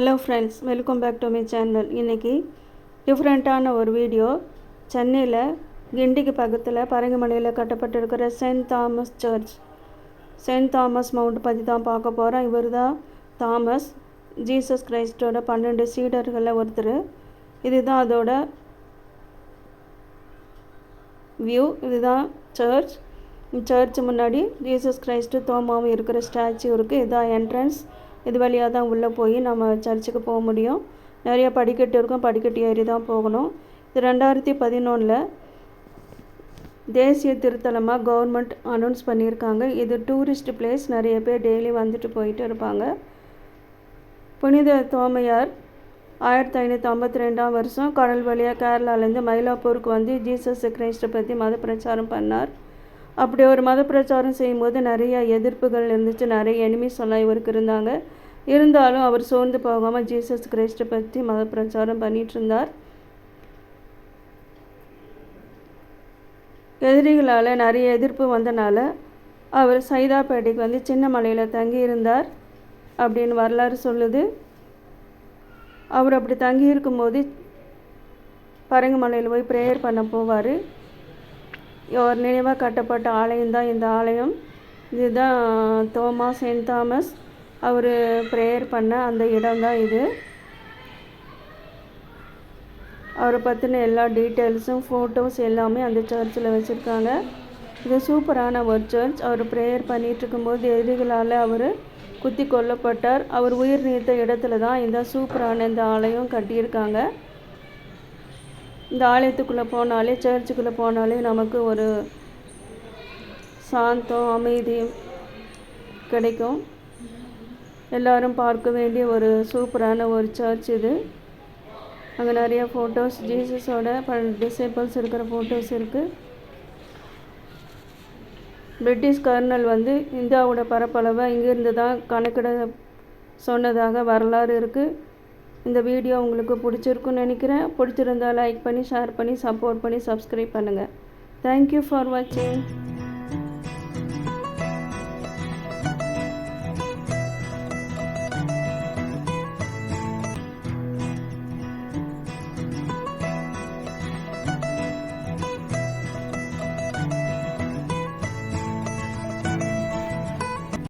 Hello friends welcome back to my channel இன்றைக்கி டிஃப்ரெண்ட்டான ஒரு வீடியோ சென்னையில் கிண்டிக்கு பக்கத்தில் பரங்கிமலையில் கட்டப்பட்டிருக்கிற saint Thomas church saint Thomas mount பற்றி தான் பார்க்க போகிறோம் இவர் தான் தாமஸ் ஜீசஸ் கிரைஸ்டோட பன்னெண்டு சீடர்களில் ஒருத்தர். இதுதான் அதோட வியூ இதுதான் சர்ச் சர்ச் முன்னாடி ஜீசஸ் கிரைஸ்ட்டு தோமாவும் இருக்கிற ஸ்டாச்சு இருக்குது இதுதான் என்ட்ரன்ஸ் இது வழியாக தான் உள்ளே போய் நம்ம சர்ச்சுக்கு போக முடியும். நிறைய படிக்கட்டு இருக்கும். படிக்கட்டு ஏறி தான் போகணும். இது ரெண்டாயிரத்தி பதினொன்றில் தேசிய திருத்தலமாக கவர்மெண்ட் அனௌன்ஸ் பண்ணியிருக்காங்க. இது டூரிஸ்ட் பிளேஸ் நிறைய பேர் டெய்லி வந்துட்டு போயிட்டு இருப்பாங்க. புனித தோமையார் ஆயிரத்தி ஐநூற்றி ஐம்பத்தி ரெண்டாம் வருஷம் கடல் வழியாக கேரளாலேருந்து மயிலாப்பூருக்கு வந்து ஜீசஸ் கிரைஸ்ட்டை பற்றி மத பிரச்சாரம் பண்ணார். அப்படி ஒரு மத பிரச்சாரம் செய்யும்போது நிறைய எதிர்ப்புகள் இருந்துச்சு. நிறைய எனிமீஸ் எல்லாம் இவருக்கு இருந்தாங்க. இருந்தாலும் அவர் சோர்ந்து போகாமல் ஜீசஸ் கிரைஸ்ட்டை பற்றி மத பிரச்சாரம் பண்ணிட்டு இருந்தார். எதிரிகளால் நிறைய எதிர்ப்பு வந்தனால அவர் சைதாப்பேட்டைக்கு வந்து சின்ன மலையில் தங்கி இருந்தார் அப்படின்னு வரலாறு சொல்லுது. அவர் அப்படி தங்கி பரங்கு பரங்குமலையில் போய் ப்ரேயர் பண்ண போவார். ஒரு நினைவாக கட்டப்பட்ட ஆலயம் தான் இந்த ஆலயம். இதுதான் தோமா சென்ட் தாமஸ். அவர் ப்ரேயர் பண்ண அந்த இடம் தான் இது. அவரை பற்றின எல்லா டீட்டெயில்ஸும் ஃபோட்டோஸ் எல்லாமே அந்த சர்ச்சில் வச்சுருக்காங்க. இது சூப்பரான ஒரு சர்ச். அவர் ப்ரேயர் பண்ணிகிட்டு இருக்கும்போது எதிரிகளால் அவர் குத்தி கொல்லப்பட்டார். அவர் உயிர் நீத்த இடத்துல தான் இந்த சூப்பரான இந்த ஆலயம் கட்டியிருக்காங்க. இந்த ஆலயத்துக்குள்ளே போனாலே சர்ச்சுக்குள்ளே போனாலே நமக்கு ஒரு சாந்தம் அமைதி கிடைக்கும். எல்லாரும் பார்க்க வேண்டிய ஒரு சூப்பரான ஒரு சர்ச் இது. அங்கே நிறைய ஃபோட்டோஸ் ஜீசஸோட டிசேபிள்ஸ் இருக்கிற ஃபோட்டோஸ் இருக்குது பிரிட்டிஷ் கர்னல் வந்து இந்தியாவோட பரப்பளவை இங்கேருந்து தான் கணக்கிட சொன்னதாக வரலாறு இருக்குது இந்த வீடியோ உங்களுக்கு பிடிச்சிருக்குன்னு நினைக்கிறேன். பிடிச்சிருந்தா லைக் பண்ணி ஷேர் பண்ணி சப்போர்ட் பண்ணி சப்ஸ்கிரைப் பண்ணுங்கள் தேங்க்யூ ஃபார் வாட்சிங்